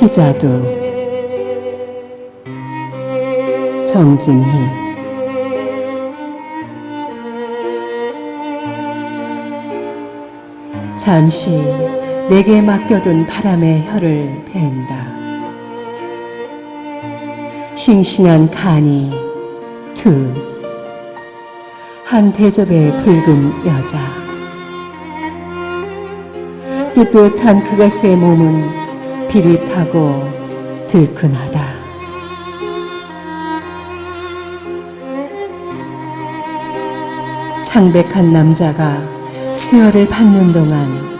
피자두 정진희. 잠시 내게 맡겨둔 바람의 혀를 벤다. 싱싱한 간이 두한 대접의 붉은 여자. 뜨뜻한 그것의 몸은 비릿하고 들큰하다. 창백한 남자가 수혈을 받는 동안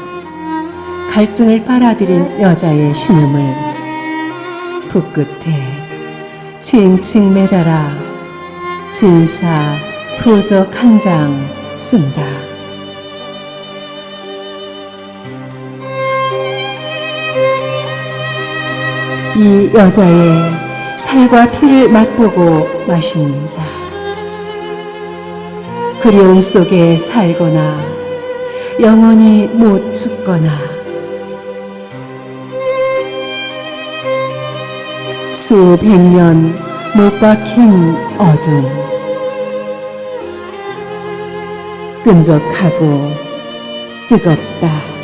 갈증을 빨아들인 여자의 신음을 붓끝에 칭칭 매달아 진사 프로적 한 장 쓴다. 이 여자의 살과 피를 맛보고 마신 자. 그리움 속에 살거나 영원히 못 죽거나 수백 년 못 박힌 어둠 끈적하고 뜨겁다.